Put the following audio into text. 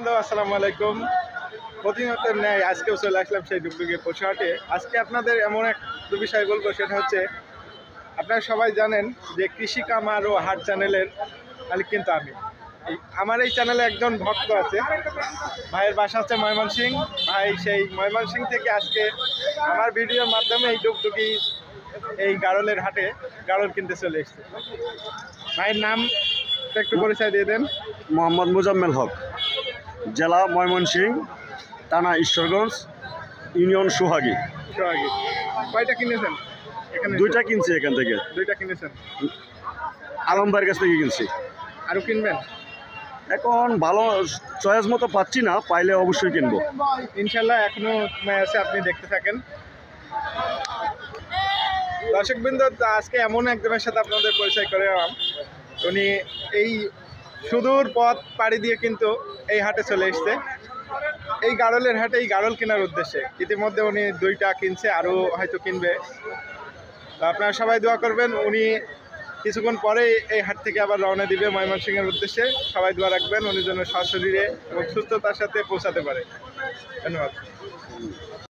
বন্ধু আসসালামু আলাইকুম। প্রতিনিয়তের ন্যায় আজকেও চলে আসলাম সেই ডুগডুগি পশুহাটে আজকে আপনাদের এমন এক বিষয় বলব, সেটা হচ্ছে, আপনারা সবাই জানেন যে কৃষি কামার ও হাট চ্যানেলের মালিক কিন্তু আমি। আমার এই চ্যানেলে একজন ভক্ত আছে, ভাইয়ের বাসা হচ্ছে ময়মনসিং। ভাই সেই ময়মনসিং থেকে আজকে আমার ভিডিওর মাধ্যমে এই ডুগডুগি এই গাড়লের হাটে গাড়ল কিনতে চলে এসেছে। ভাইয়ের নাম একটু পরিচয় দিয়ে দেন। মোহাম্মদ মুজাম্মেল হক। জেলা ময়মনসিংহ টানা ঈশ্বরগঞ্জ ইউনিয়ন সুহাগী। সোহাগী। কয়টা কিনেছেন? এখানে দুইটা কিনছি এখান থেকে। দুইটা কিনেছেন? আলমবাইয়ের কাছ থেকে কিনছি। আরও কিনবেন? এখন ভালো চয়েস মতো পাচ্ছি না পাইলে অবশ্যই কিনবো। ইনশাল্লাহ এখনও সময় আছে আপনি দেখতে থাকেন। দর্শকবৃন্দ আজকে এমন একজনের সাথে আপনাদের পরিচয় করে উনি এই সুদূর পথ পাড়ি দিয়ে কিন্তু এই হাটে চলে এসছে। এই গাড়লের হাটে এই গাড়ল কেনার উদ্দেশ্যে। ইতিমধ্যে উনি দুইটা কিনছে, আরও হয়তো কিনবে। তো আপনারা সবাই দোয়া করবেন, উনি কিছুক্ষণ পরে এই হাট থেকে আবার রওনা দিবে ময়মনসিংহের উদ্দেশ্যে। সবাই দোয়া রাখবেন, উনি যেন সশরীরে এবং সুস্থতার সাথে পৌঁছাতে পারে। ধন্যবাদ।